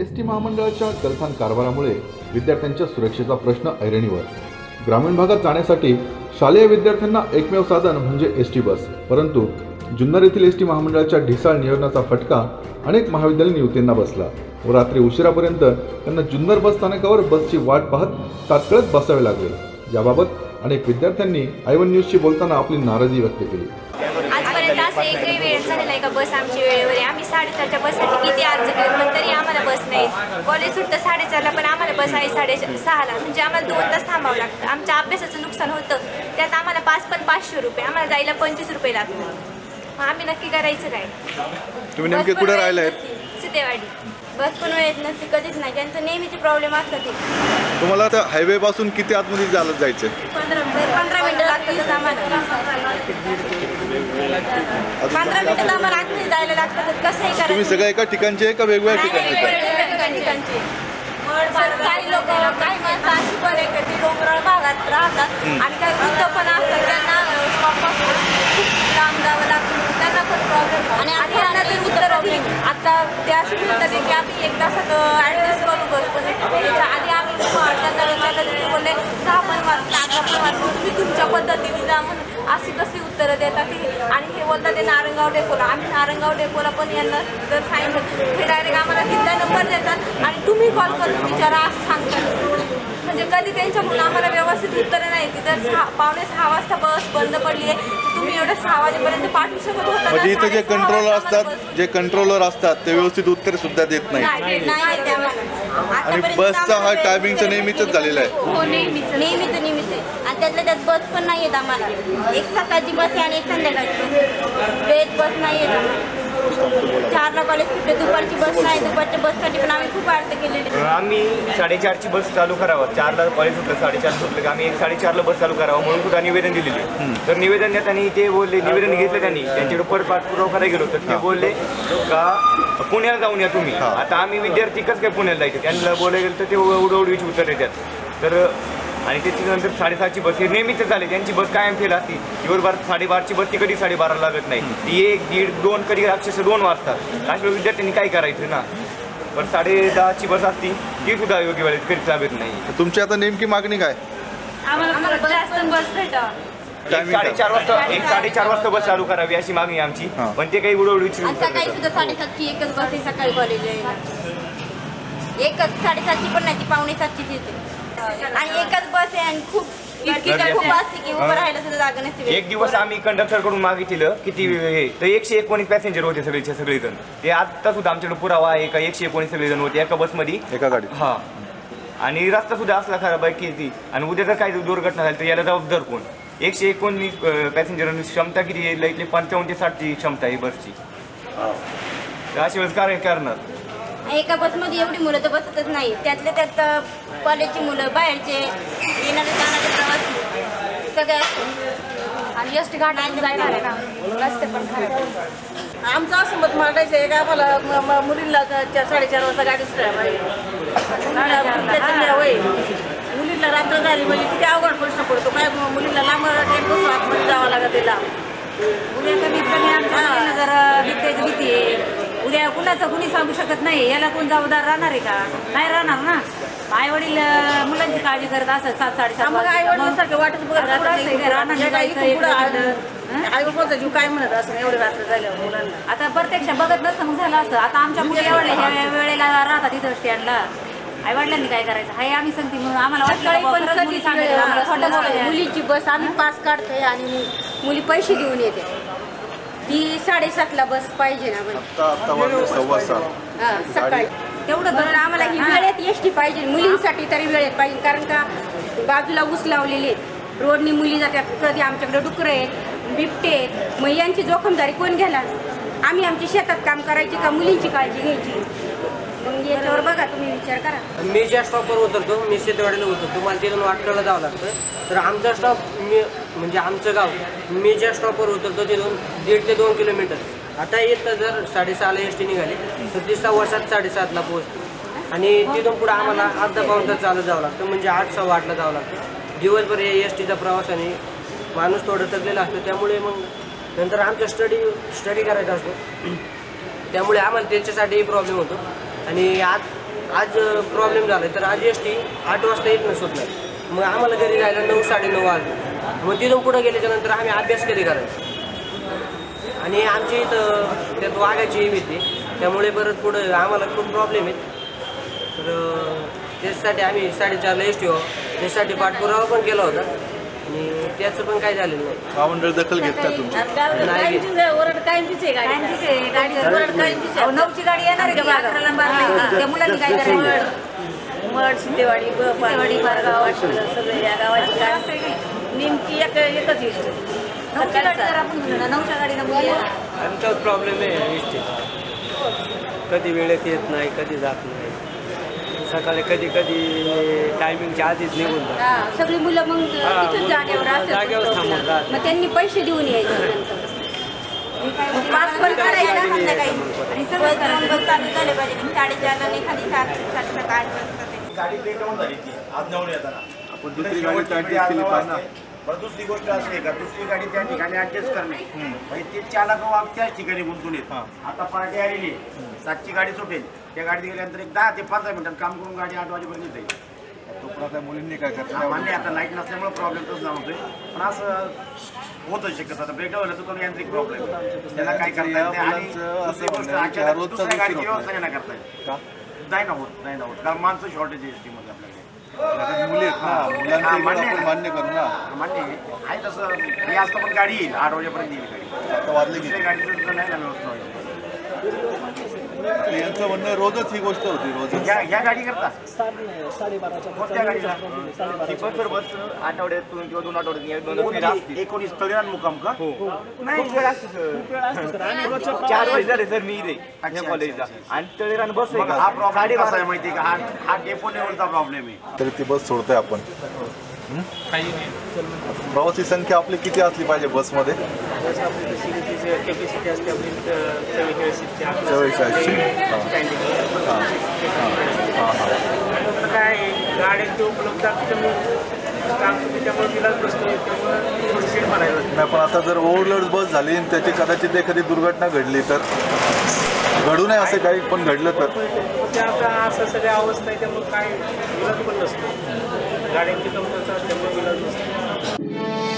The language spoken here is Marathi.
एस टी महामंडळाच्या गलथान कारभारामुळे विद्यार्थ्यांच्या सुरक्षेचा प्रश्न ऐरणीवर. ग्रामीण भागात जाण्यासाठी शालेय विद्यार्थ्यांना एकमेव साधन म्हणजे एस टी बस. परंतु जुन्नर येथील एस टी महामंडळाच्या ढिसाळ नियोजनाचा फटका अनेक महाविद्यालयीन युवतींना बसला व रात्री उशिरापर्यंत त्यांना जुन्नर बस स्थानकावर बसची वाट पाहत तात्काळच बसावे लागले. याबाबत अनेक विद्यार्थ्यांनी आयवन न्यूजशी बोलताना आपली नाराजी व्यक्त केली. आजपर्यंत असं एकही वेळ झालेला आहे का बस आमची वेळेवर आम्ही साडेचारच्या बससाठी किती अर्ज केले? बस नाही. कॉलेज सुटतं साडेचारला पण आम्हाला बस आहे साडे सहाला म्हणजे आम्हाला दोन तास थांबावं लागतं. आमच्या अभ्यासाचं नुकसान होतं. त्यात आम्हाला पाच पण पाचशे रुपये आम्हाला जायला पंचवीस रुपये लागतात. मग आम्ही नक्की करायचं काय? तुम्ही नेमके कुठे वेळेत राहिले आहेत नसते, सितेवाडी. बस पण वेळेत नसते कधीच नाही. त्यांचं नेहमीचे प्रॉब्लेम असतात तुम्हाला त्या हायवे पासून किती आतमध्ये चालत जायचं पंधरा पंधरा मिनिटं लागतातच आम्हाला. पंधरा मिनिटं तर आम्हाला आतमध्ये जायला लागतात कसंही तुम्ही करायचं? सगळ्या एका ठिकाणचे आहे का वेगवेगळ्या ठिकाणचे. काही लोक काही माणसं अशी पण आहे का ती डोंगराळ भागात राहतात आणि काही वृद्ध पण असतात त्यांना खूप लांब जावं लागतं. आणि जर उत्तर आता ते असे म्हणतात की आम्ही एक तासात ॲडजस्ट करू बस. त्याच्या आधी आम्ही बोलले दहा पण वाजता अकरा पण वाजता. तुम्ही तुमच्या पद्धतीने जा म्हणून अशी कशी उत्तरं देतात आणि हे बोलतात ते नारंगाव डेपोला. आम्ही नारंगाव डेपोला पण यांना जर सांगितलं हे डायरेक्ट आम्हाला तिथला नंबर देतात आणि तुम्ही कॉल करून विचारा असं सांगतात. म्हणजे कधी त्यांच्याकडून आम्हाला व्यवस्थित उत्तरं नाही. ती जर सहा पावणे सहा वाजता बस बंद पडली आहे तुम्ही एवढं सहा वाजेपर्यंत पाठवू शकत होता ना? म्हणजे इथं जे कंट्रोलर असतात जे कंट्रोलर असतात ते व्यवस्थित उत्तर सुद्धा देत नाही. आणि बसचा हा टायमिंगचं उत्तरं नेहमीच. झालेलं आहे हो नेहमीच नेहमीच नेहमीच आहे आणि त्यातल्या त्यात बस पण नाही येत आम्हाला एक सकाळची बस आहे आणि एक संध्याकाळची बस वेळेत बस नाही येत आम्हाला चारला कॉलेज सुटते दुपारची बस नाही दुपारच्या बससाठी पण आम्ही खूप अर्ज केलेले. आहेत. आम्ही साडेचारची बस चालू करावं. चारला कॉलेज सुटलं साडेचार सुटलं. की आम्ही एक साडेचारला बस चालू करावं म्हणून सुद्धा निवेदन दिलेले तर निवेदन देताना ते बोलले निवेदन घेतलं त्यांनी. त्यांच्याकडे परत पाठपुरावा करायला गेलो तर ते बोलले का पुण्याला जाऊन या तुम्ही. आता आम्ही विद्यार्थी कसं काय पुण्याला जायचं? त्यांना बोलायला गेलं तर ते उडवडीची उत्तर देतात. तर आणि त्याच्यानंतर साडेसातची बस हे नेहमीच झाले त्यांची बस कायम फेल असती दिवसभर साडेबारची बस ती कधी साडेबारा लागत नाही. ती एक दीड दोन कधी अक्षरशः दोन वाजतात अशा वेळी विद्यार्थ्यांनी काय करायचं ना? पण साडे दहाची बस असती ती सुद्धा योग्य वेळेत कधीच लागत नाही. तुमची आता नेमकी मागणी काय? साडेचार वाजता एक साडेचार. वाजता बस चालू करावी अशी मागणी आमची. पण ते काही उडवडीची साडेसातची एकच बस आहे सकाळी कॉलेजला एकच साडेसातची पण नाही ती पावणे सातचीच येते. आणि एकच बस आहे आणि खूप इतकी तर खूप असते की उभं राहायला सुद्धा जागा नसते एक दिवस आम्ही कंडक्टरकडून मागितलं किती हे तर एकशे एकोणीस पॅसेंजर होते सगळेचे सगळेजण. ते आता सुद्धा आमच्याकडे पुरावा आहे का एकशे एकोणीस सगळेजण होते एका बसमध्ये. एका गाडीत. हा. आणि रस्ता सुद्धा असला खराब आहे की ती. आणि उद्या जर काही दुर्घटना झाली तर याला जबाबदार कोण? एकशे एकोणीस पॅसेंजरांची क्षमता किती आहे? इथली पंचावन्न ते साठची क्षमता आहे बसची. तर अशा वेळेस काय करणार. एका बसमध्ये एवढी मुलं तर बसतच नाही. त्यातल्या त्यात कॉलेजची मुलं बाहेरचे येणारे जाणारे प्रवासी सगळे असतात. आणि एस टी गाड्या जायला आहे ना रस्ते पण खराब आमचं असं मत मांडायचं आहे का आम्हाला म- म- मुलींना चा- चा- साडेचार वाजता गाडी सुटायला पाहिजे. मुलींना रात्र झाली म्हणजे किती अवघड प्रश्न पडतो. काय मुलींना लांब टेम्पो आतमध्ये जावं लागत तिला. उद्या कमीत कमी आमच्या मुलींना जर विद्याची भीती आहे. उद्या कुणाचं कुणी सांगू शकत नाही. याला कोण जबाबदार राहणार आहे का? नाही राहणार ना. आई वडील मुलांची काळजी करत असत सात साडेसात मग आई वडिलांसारखं वाटत बघत आई वडिलांचा जीव काय म्हणत असं? एवढे रात्र झाल्यावर मुलांना. आता प्रत्यक्ष बघत नसतं मग झालं असं. आता आमच्या मुली एवढ्या ह्या वेळेला राहतात तिथं स्टँडला. आई वडिलांनी काय करायचं? हाय आम्ही सांगते म्हणून आम्हाला. मुलीची बस आम्ही पास काढतोय आणि मुली पैसे देऊन येते. ती साडेसातला बस पाहिजे ना आता आता वाजले सव्वा सात. हा, सकाळी. तेवढं म्हणून आम्हाला ही वेळेत एस टी पाहिजे. मुलींसाठी तरी वेळेत पाहिजे कारण का बाजूला ऊस लावलेले आहेत. रोडनी मुली जातात कधी आमच्याकडे डुकरं आहेत बिबटे आहेत. मग यांची जोखमदारी कोण घ्यायला आम्ही आमची शेतात काम करायची का मुलींची काळजी घ्यायची? याच्यावर बघा तुम्ही विचार करा. मी ज्या स्टॉपवर उतरतो मी शेतवाडीला उतरतो. मला तिथून वाटल्याला जावं लागतं. तर आमचा स्टॉप मी म्हणजे आमचं गाव मी ज्या स्टॉपवर उतरतो तिथून दीड ते दोन किलोमीटर आता येतं जर साडेसहाला एस टी निघाली तर ती सव्वा सात साडेसातला पोहोचते. आणि तिथून पुढं आम्हाला अर्धा पाऊन तास चालत जावं लागतं म्हणजे आठ सव्वा आठला जावं लागतं. दिवसभर या एस टीचा प्रवासाने माणूस थोडं थकलेला असतो त्यामुळे मग नंतर आमचा स्टडी स्टडी करायचा असतो. त्यामुळे आम्हाला त्याच्यासाठीही प्रॉब्लेम होतो. आणि आज आज प्रॉब्लेम झाला तर आज एस टी आठ वाजता येत नाही मग आम्हाला घरी जायला नऊ साडेनऊ वाजले. मग तिथून पुढं गेल्याच्यानंतर आम्ही अभ्यास कधी करायचो? आणि आमची इथं त्यात वाघाची येते त्यामुळे परत पुढं आम्हाला खूप प्रॉब्लेम आहेत. तर त्याच्यासाठी आम्ही साडेचारला एस टी हो त्याच्यासाठी पाठपुरावा पण केला होता. त्याचं पण काही झालेलं नाही. महामंडळ दखल घेत का तुमची. ओरड कायमचीच आहे गाडी. कायमचीच आहे, गाडी ओरड कायमचीच अहो, आहे. नऊची गाडी येणार आहे की अकराला आणि बाराला येते. त्या मुलांनी काय करायचं? मड सिद्धेवाडी सिद्धेवाडी, बारगाव सगळे या गावाची गाडी. नेमकी एक एकच इष्ट नऊची गाडी जर आपण घेऊ ना नऊच्या गाडीनं मुली येणार. आमचाच प्रॉब्लेम आहे कधी वेळेत येत नाही कधी जात नाही. सकाळी कधी कधी टायमिंगच्या आधीच निघून जात. हा, सगळी मुलं मग हा, तिथं मग जागेवर जागेवर असतात थांबून राहतात. मग त्यांनी पैसे देऊन यायचे नंतर. पाच पण करायला संध्याकाळी. आणि बस सगळं दोन बस चालू झाले पाहिजे. साडेचारला आणि एखादी सात सात सात आठ वाजता ते. गाडी ब्रेकडाऊन झाली ती. आज नऊ येताना. आपण दुसरी गाडी केली पाहिजे. बरं दुसरी गोष्ट आहे का? दुसरी गाडी त्या ठिकाणी ऍडजस्ट करणे. म्हणजे ते चालक त्याच ठिकाणी गुंतून येत. आता पार्टी आलेली आहे. सातची गाडी सुटेल. त्या गाडीत गेल्यानंतर एक दहा ते पंधरा मिनिटात काम करून गाडी आठ वाजेपर्यंत येते. तो त्या मुलींनी काय हा, करता मान्य आहे, आता लाइट नसल्यामुळे प्रॉब्लेम तोच जाणवतोय. पण असं होतं शक्यतो. आता ब्रेकडाऊन झालं तर तो यांत्रिक प्रॉब्लेम त्याला काय करता येत नाही. आणि दुसरी गोष्ट अचानक दुसऱ्या गाडीची व्यवस्था नाही ना करता येत का? नाही ना होत नाही ना होत. कारण माणसं शॉर्टेज आहे एसमध्ये आपल्याकडे. आता मुली आहेत ना हा, मान्य आहे. आपण. मान्य करू ना. मान्य आहे. आहे तसं. हे असतं पण गाडी येईल. आठ वाजेपर्यंत येईल गाडी. आता वाजले की. दुसऱ्या गाडीचं नाही ना व्यवस्था व्हायची. यांचं म्हणणं रोजच ही गोष्ट होती रोजच. ह्या ह्या गाडी करता बस आठवड्यातून किंवा दोन. कोणती? एकोणीस मुकाम का? नाही वेळ असते सर. चार वर्ष झाले सर मी इथे अच्छा, या कॉलेजला अच्छा, आणि तळेरान बस हा प्रॉब्लेम कसा आहे माहिती का? हा हा डेपो लेवलचा प्रॉब्लेम आहे. तरी ती बस सोडतोय आपण. प्रवासी संख्या आपली किती असली पाहिजे बसमध्ये? कॅपॅसिटी असते आपली चव्वेचाळीस सीटची आपली चव्वेचाळीसची तर काय आहे, गाड्यांची उपलब्धता कमी काम त्याच्यामुळे तिला बसतो त्यामुळे थोडी सीट बनायला नाही पण आता जर ओव्हरलोड बस झाली आणि त्याची कदाचित एखादी दुर्घटना घडली तर? घडू नये असं काही पण घडलं तर? आता असं सगळ्या अवस्था आहे त्यामुळे काय पण नसतो. गाड्यांची कमतरता असल्यामुळे